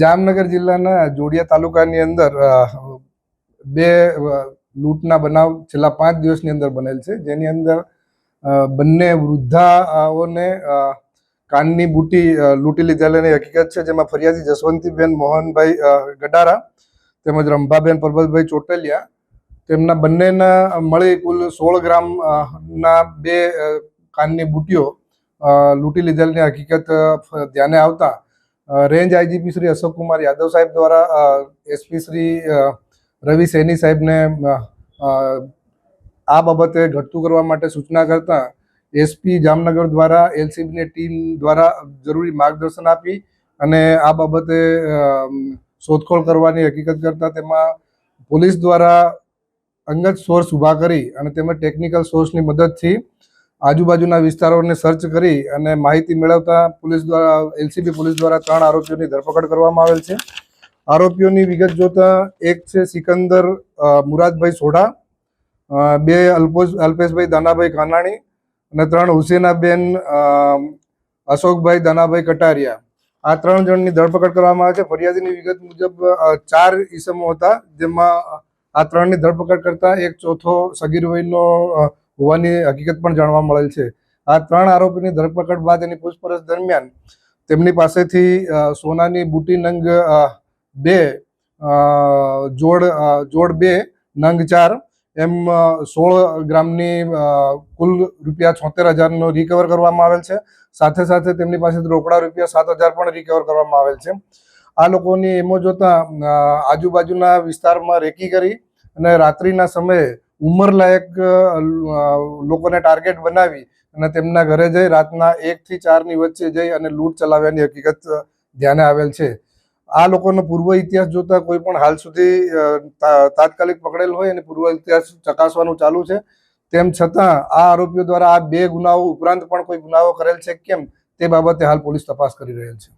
જામનગર જિલ્લાના જોડિયા તાલુકાની અંદર બે લૂંટના બનાવ છેલ્લા પાંચ દિવસની અંદર બનેલ છે. જેની અંદર બંને વૃદ્ધાઓને કાનની બુટી લૂંટી લીધેલાની હકીકત છે, જેમાં ફરિયાદી જસવંતીબેન મોહનભાઈ ગડારા તેમજ રંભાબેન પરબતભાઈ ચોટલિયા તેમના બંનેના મળી કુલ સોળ ગ્રામ ના બે કાનની બુટીઓ લૂંટી લીધેલની હકીકત ધ્યાને આવતા રેન્જ આઈજીપી શ્રી અશોક કુમાર યાદવ સાહેબ દ્વારા એસપી શ્રી રવિ સૈની સાહેબને આ બાબતે ઘટતું કરવા માટે સૂચના કરતા એસપી જામનગર દ્વારા, એલસીબીની ટીમ દ્વારા જરૂરી માર્ગદર્શન આપી અને આ બાબતે શોધખોળ કરવાની હકીકત કરતા તેમાં પોલીસ દ્વારા અંગત સોર્સ ઊભા કરી અને તેમજ ટેકનિકલ સોર્સની મદદથી આજુબાજુના વિસ્તારોને સર્ચ કરી અને માહિતી મેળવતા પોલીસ દ્વારા, એલસીબી પોલીસ દ્વારા ત્રણ આરોપીઓની ધરપકડ કરવામાં આવેલ છે. આરોપીઓની વિગત જોતા એક છે સિકંદર મુરાદભાઈ સોઢા બે અલ્પોશ, અલ્પેશભાઈ દાનાભાઈ કાનાણી અને ત્રણ હુસેનાબેન અશોકભાઈ દાનાભાઈ કટારિયા. આ ત્રણ જણની ધરપકડ કરવામાં આવે છે. ફરિયાદીની વિગત મુજબ ચાર ઈસમો હતા, જેમાં આ ત્રણની ધરપકડ કરતા એક ચોથો સગીર વયનો હોવાની હકીકત પણ જાણવા મળેલ છે. આ ત્રણ આરોપીની ધરપકડ બાદ એની પૂછપરછ દરમિયાન તેમની પાસેથી સોનાની બુટી નંગ બે જોડ જોડ બે, નંગ ચાર, એમ સોળ ગ્રામની કુલ રૂપિયા છોતેર હજારનો રિકવર કરવામાં આવેલ છે. સાથે સાથે તેમની પાસેથી રોકડા રૂપિયા સાત હજાર પણ રિકવર કરવામાં આવેલ છે. આ લોકોની એમો જોતા આજુબાજુના વિસ્તારમાં રેકી કરી અને રાત્રિના સમયે ઉંમરલાયક લોકોને ટાર્ગેટ બનાવી અને તેમના ઘરે જઈ રાતના એકથી ચારની વચ્ચે જઈ અને લૂંટ ચલાવ્યાની હકીકત ધ્યાને આવેલ છે. આ લોકોનો પૂર્વ ઇતિહાસ જોતા કોઈ પણ હાલ સુધી તાત્કાલિક પકડેલ હોય અને પૂર્વ ઇતિહાસ ચકાસવાનું ચાલુ છે. તેમ છતાં આ આરોપીઓ દ્વારા આ બે ગુનાઓ ઉપરાંત પણ કોઈ ગુનાઓ કરેલ છે? કેમ? તે બાબતે હાલ પોલીસ તપાસ કરી રહેલ છે.